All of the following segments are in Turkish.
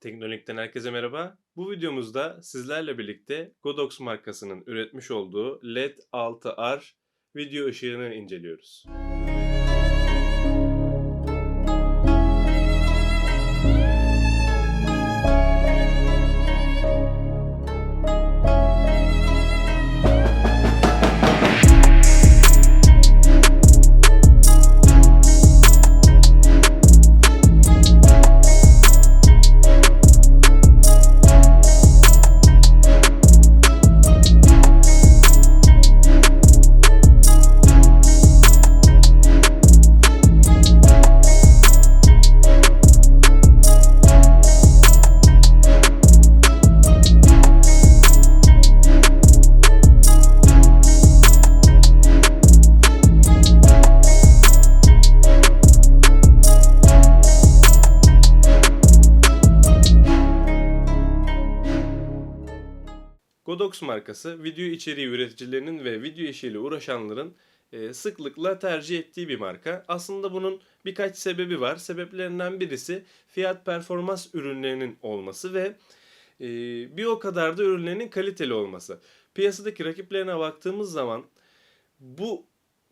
Teknolik'ten herkese merhaba. Bu videomuzda sizlerle birlikte Godox markasının üretmiş olduğu LED 6R video ışığını inceliyoruz. Godox markası video içeriği üreticilerinin ve video işiyle uğraşanların e, sıklıkla tercih ettiği bir marka. Aslında bunun birkaç sebebi var. Sebeplerinden birisi fiyat performans ürünlerinin olması ve e, bir o kadar da ürünlerinin kaliteli olması. Piyasadaki rakiplerine baktığımız zaman bu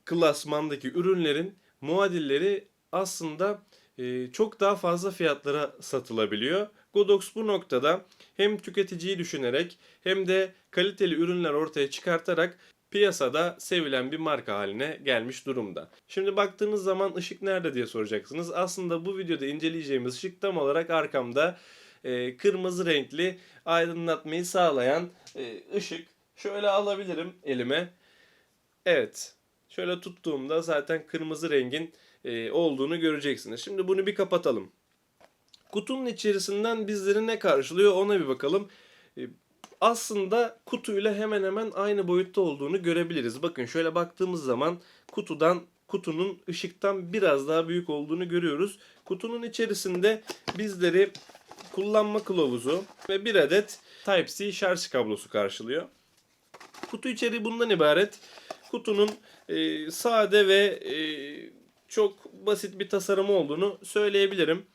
klasmandaki ürünlerin muadilleri aslında e, çok daha fazla fiyatlara satılabiliyor. Godox bu noktada hem tüketiciyi düşünerek hem de kaliteli ürünler ortaya çıkartarak piyasada sevilen bir marka haline gelmiş durumda. Şimdi baktığınız zaman ışık nerede diye soracaksınız. Aslında bu videoda inceleyeceğimiz ışık tam olarak arkamda e, kırmızı renkli aydınlatmayı sağlayan e, ışık. Şöyle alabilirim elime. Evet. Şöyle tuttuğumda zaten kırmızı rengin e, olduğunu göreceksiniz. Şimdi bunu bir kapatalım. Kutunun içerisinden bizleri ne karşılıyor ona bir bakalım. E, aslında kutuyla hemen hemen aynı boyutta olduğunu görebiliriz. Bakın şöyle baktığımız zaman kutudan kutunun ışıktan biraz daha büyük olduğunu görüyoruz. Kutunun içerisinde bizleri kullanma kılavuzu ve bir adet Type-C şarj kablosu karşılıyor. Kutu içeriği bundan ibaret. Kutunun e, sade ve e, çok basit bir tasarımı olduğunu söyleyebilirim.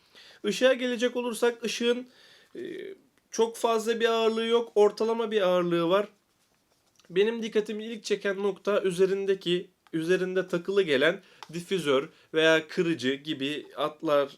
Işığa gelecek olursak ışığın e, çok fazla bir ağırlığı yok. Ortalama bir ağırlığı var. Benim dikkatimi ilk çeken nokta üzerindeki üzerinde takılı gelen difüzör veya kırıcı gibi atlar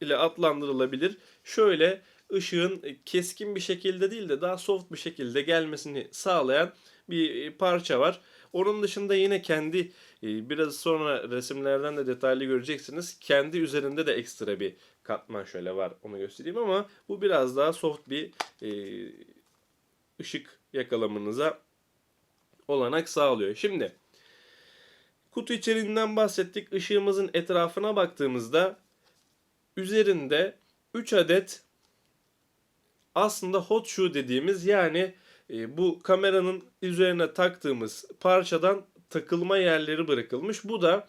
ile adlandırılabilir. Şöyle ışığın keskin bir şekilde değil de daha soft bir şekilde gelmesini sağlayan bir parça var. Onun dışında yine kendi e, biraz sonra resimlerden de detaylı göreceksiniz. Kendi üzerinde de ekstra bir katman şöyle var onu göstereyim ama bu biraz daha soft bir e, ışık yakalamanıza olanak sağlıyor. Şimdi kutu içeriğinden bahsettik. Işığımızın etrafına baktığımızda üzerinde 3 adet aslında hot shoe dediğimiz yani e, bu kameranın üzerine taktığımız parçadan takılma yerleri bırakılmış. Bu da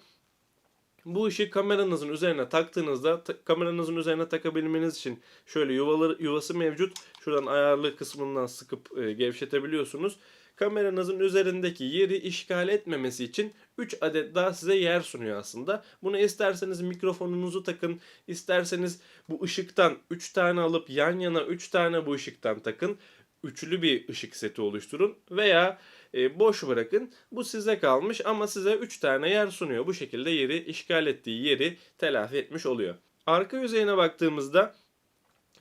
bu ışığı kameranızın üzerine taktığınızda ta- kameranızın üzerine takabilmeniz için şöyle yuvaları, yuvası mevcut. Şuradan ayarlı kısmından sıkıp e, gevşetebiliyorsunuz. Kameranızın üzerindeki yeri işgal etmemesi için 3 adet daha size yer sunuyor aslında. Bunu isterseniz mikrofonunuzu takın, isterseniz bu ışıktan 3 tane alıp yan yana 3 tane bu ışıktan takın üçlü bir ışık seti oluşturun veya e, boş bırakın. Bu size kalmış ama size 3 tane yer sunuyor. Bu şekilde yeri işgal ettiği yeri telafi etmiş oluyor. Arka yüzeyine baktığımızda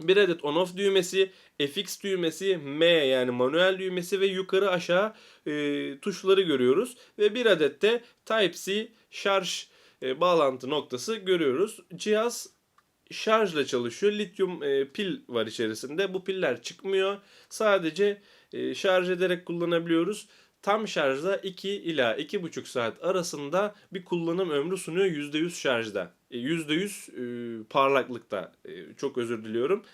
bir adet on off düğmesi, FX düğmesi, M yani manuel düğmesi ve yukarı aşağı e, tuşları görüyoruz. Ve bir adet de Type-C şarj e, bağlantı noktası görüyoruz. Cihaz şarjla çalışıyor. Lityum e, pil var içerisinde. Bu piller çıkmıyor. Sadece e, şarj ederek kullanabiliyoruz. Tam şarjda 2 ila 2,5 saat arasında bir kullanım ömrü sunuyor %100 şarjda. E, %100 e, parlaklıkta. E, çok özür diliyorum.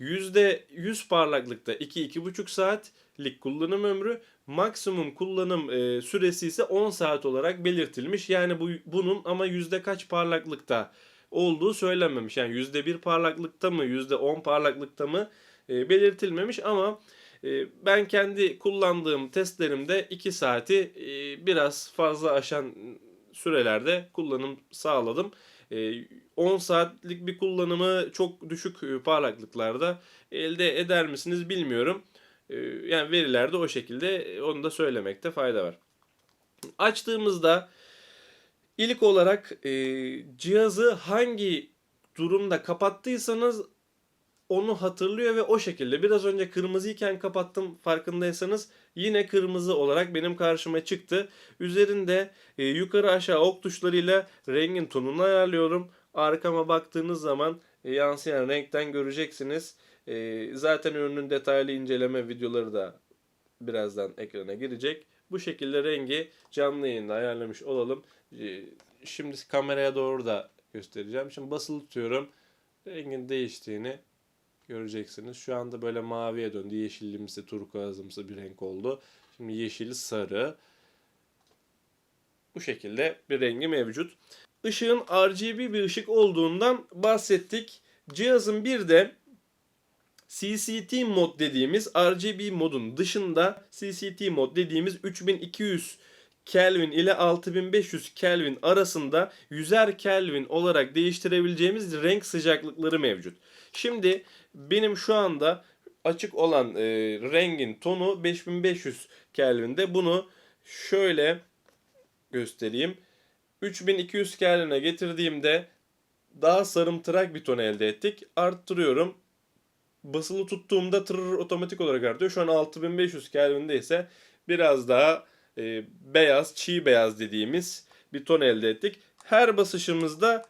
%100 parlaklıkta 2-2,5 saatlik kullanım ömrü, maksimum kullanım e, süresi ise 10 saat olarak belirtilmiş. Yani bu bunun ama yüzde kaç parlaklıkta olduğu söylenmemiş. Yani yüzde bir parlaklıkta mı, yüzde on parlaklıkta mı e, belirtilmemiş ama e, ben kendi kullandığım testlerimde 2 saati e, biraz fazla aşan sürelerde kullanım sağladım. e, 10 saatlik bir kullanımı çok düşük parlaklıklarda elde eder misiniz bilmiyorum. Yani verilerde o şekilde onu da söylemekte fayda var. Açtığımızda ilk olarak e, cihazı hangi durumda kapattıysanız onu hatırlıyor ve o şekilde biraz önce kırmızıyken kapattım farkındaysanız yine kırmızı olarak benim karşıma çıktı. Üzerinde e, yukarı aşağı ok tuşlarıyla rengin tonunu ayarlıyorum. Arkama baktığınız zaman e, yansıyan renkten göreceksiniz. E, zaten ürünün detaylı inceleme videoları da birazdan ekrana girecek. Bu şekilde rengi canlı yayında ayarlamış olalım. E, Şimdi kameraya doğru da göstereceğim. Şimdi basılı tutuyorum. Rengin değiştiğini göreceksiniz. Şu anda böyle maviye döndü. Yeşillimsi, turkuazımsı bir renk oldu. Şimdi yeşili sarı. Bu şekilde bir rengi mevcut. Işığın RGB bir ışık olduğundan bahsettik. Cihazın bir de CCT mod dediğimiz RGB modun dışında CCT mod dediğimiz 3200 Kelvin ile 6500 Kelvin arasında 100'er Kelvin olarak değiştirebileceğimiz renk sıcaklıkları mevcut. Şimdi benim şu anda açık olan e, rengin tonu 5500 Kelvin'de. Bunu şöyle göstereyim. 3200 Kelvin'e getirdiğimde daha sarımtırak bir ton elde ettik. Arttırıyorum. Basılı tuttuğumda tırır otomatik olarak artıyor. Şu an 6500 Kelvin'de ise biraz daha e, beyaz, çiğ beyaz dediğimiz bir ton elde ettik. Her basışımızda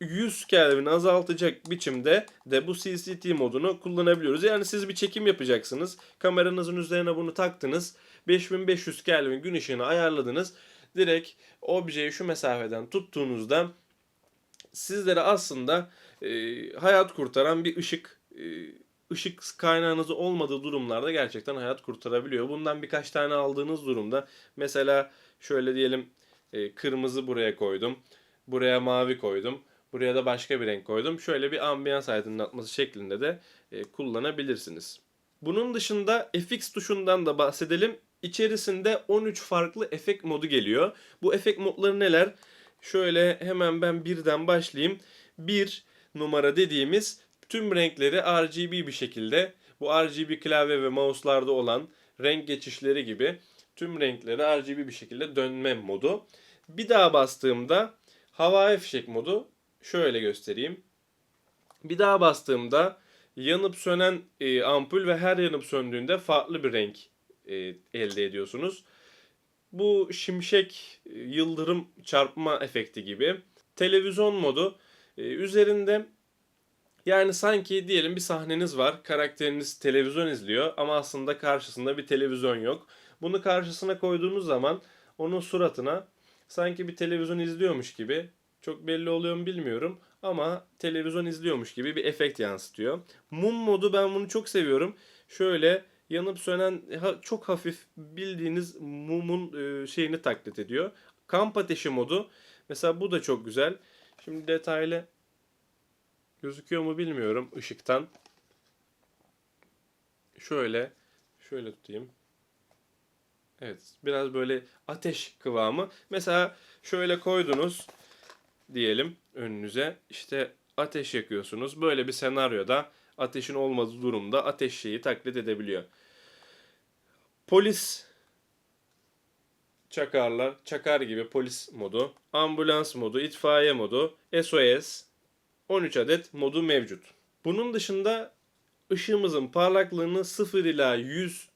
100 Kelvin azaltacak biçimde de bu CCT modunu kullanabiliyoruz. Yani siz bir çekim yapacaksınız. Kameranızın üzerine bunu taktınız. 5500 Kelvin gün ışığını ayarladınız. Direkt objeyi şu mesafeden tuttuğunuzda sizlere aslında e, hayat kurtaran bir ışık e, ışık kaynağınız olmadığı durumlarda gerçekten hayat kurtarabiliyor. Bundan birkaç tane aldığınız durumda mesela şöyle diyelim e, kırmızı buraya koydum. Buraya mavi koydum. Buraya da başka bir renk koydum. Şöyle bir ambiyans aydınlatması şeklinde de e, kullanabilirsiniz. Bunun dışında FX tuşundan da bahsedelim. İçerisinde 13 farklı efekt modu geliyor. Bu efekt modları neler? Şöyle hemen ben birden başlayayım. Bir numara dediğimiz tüm renkleri RGB bir şekilde bu RGB klavye ve mouse'larda olan renk geçişleri gibi tüm renkleri RGB bir şekilde dönme modu. Bir daha bastığımda havai fişek modu şöyle göstereyim. Bir daha bastığımda yanıp sönen e, ampul ve her yanıp söndüğünde farklı bir renk e, elde ediyorsunuz. Bu şimşek, e, yıldırım çarpma efekti gibi. Televizyon modu e, üzerinde yani sanki diyelim bir sahneniz var. Karakteriniz televizyon izliyor ama aslında karşısında bir televizyon yok. Bunu karşısına koyduğunuz zaman onun suratına sanki bir televizyon izliyormuş gibi çok belli oluyor mu bilmiyorum ama televizyon izliyormuş gibi bir efekt yansıtıyor. Mum modu ben bunu çok seviyorum. Şöyle yanıp sönen çok hafif bildiğiniz mumun e, şeyini taklit ediyor. Kamp ateşi modu mesela bu da çok güzel. Şimdi detaylı gözüküyor mu bilmiyorum ışıktan. Şöyle şöyle tutayım. Evet, biraz böyle ateş kıvamı. Mesela şöyle koydunuz diyelim önünüze. İşte ateş yakıyorsunuz. Böyle bir senaryoda ateşin olmadığı durumda ateş şeyi taklit edebiliyor. Polis çakarlar, çakar gibi polis modu, ambulans modu, itfaiye modu, SOS 13 adet modu mevcut. Bunun dışında ışığımızın parlaklığını 0 ila 100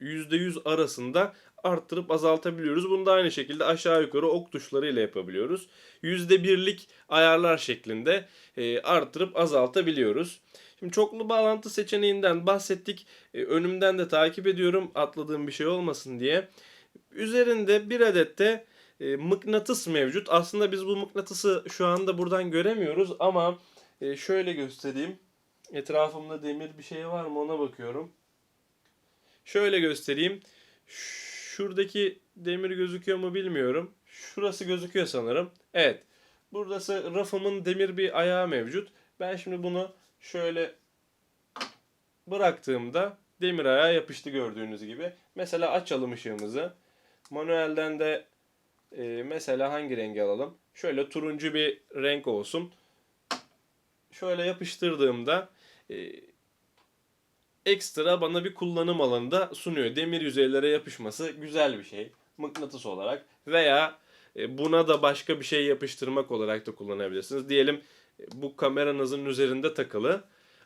%100 arasında arttırıp azaltabiliyoruz. Bunu da aynı şekilde aşağı yukarı ok tuşlarıyla yapabiliyoruz. %1'lik ayarlar şeklinde e, arttırıp azaltabiliyoruz. Şimdi çoklu bağlantı seçeneğinden bahsettik. E, önümden de takip ediyorum atladığım bir şey olmasın diye. Üzerinde bir adet de e, mıknatıs mevcut. Aslında biz bu mıknatısı şu anda buradan göremiyoruz ama e, şöyle göstereyim. Etrafımda demir bir şey var mı ona bakıyorum. Şöyle göstereyim. Şuradaki demir gözüküyor mu bilmiyorum. Şurası gözüküyor sanırım. Evet. Burası rafımın demir bir ayağı mevcut. Ben şimdi bunu şöyle bıraktığımda demir ayağı yapıştı gördüğünüz gibi. Mesela açalım ışığımızı. Manuelden de Ee, mesela hangi rengi alalım? Şöyle turuncu bir renk olsun. Şöyle yapıştırdığımda e, ekstra bana bir kullanım alanı da sunuyor. Demir yüzeylere yapışması güzel bir şey. Mıknatıs olarak veya e, buna da başka bir şey yapıştırmak olarak da kullanabilirsiniz. Diyelim e, bu kameranızın üzerinde takılı.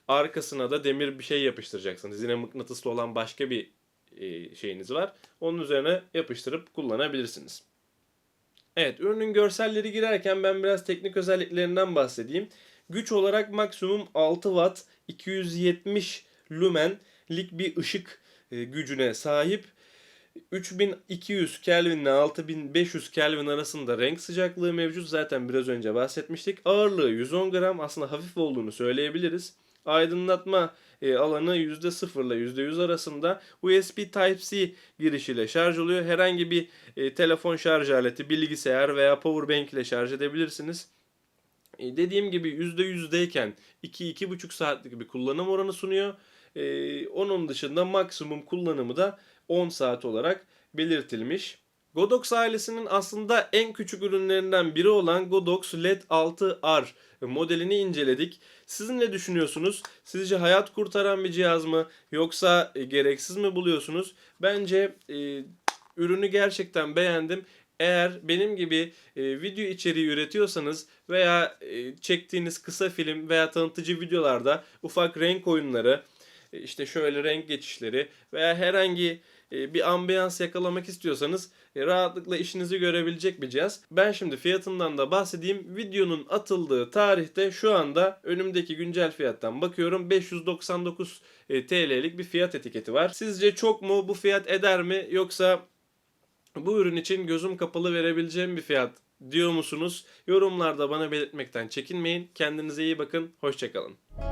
Arkasına da demir bir şey yapıştıracaksınız. Yine mıknatıslı olan başka bir e, şeyiniz var. Onun üzerine yapıştırıp kullanabilirsiniz. Evet, ürünün görselleri girerken ben biraz teknik özelliklerinden bahsedeyim. Güç olarak maksimum 6 watt 270 lumenlik bir ışık e, gücüne sahip. 3200 Kelvin ile 6500 Kelvin arasında renk sıcaklığı mevcut. Zaten biraz önce bahsetmiştik. Ağırlığı 110 gram aslında hafif olduğunu söyleyebiliriz. Aydınlatma e, alanı %0 ile %100 arasında USB Type-C girişiyle şarj oluyor. Herhangi bir e, telefon şarj aleti, bilgisayar veya powerbank ile şarj edebilirsiniz. E, dediğim gibi %100'deyken 2-2,5 saatlik bir kullanım oranı sunuyor. Onun dışında maksimum kullanımı da 10 saat olarak belirtilmiş. Godox ailesinin aslında en küçük ürünlerinden biri olan Godox LED 6R modelini inceledik. Siz ne düşünüyorsunuz? Sizce hayat kurtaran bir cihaz mı yoksa e, gereksiz mi buluyorsunuz? Bence e, ürünü gerçekten beğendim. Eğer benim gibi e, video içeriği üretiyorsanız veya e, çektiğiniz kısa film veya tanıtıcı videolarda ufak renk oyunları, e, işte şöyle renk geçişleri veya herhangi bir ambiyans yakalamak istiyorsanız e, rahatlıkla işinizi görebilecek bir cihaz. Ben şimdi fiyatından da bahsedeyim. Videonun atıldığı tarihte şu anda önümdeki güncel fiyattan bakıyorum 599 e, TL'lik bir fiyat etiketi var. Sizce çok mu bu fiyat eder mi yoksa bu ürün için gözüm kapalı verebileceğim bir fiyat diyor musunuz? Yorumlarda bana belirtmekten çekinmeyin. Kendinize iyi bakın. Hoşçakalın.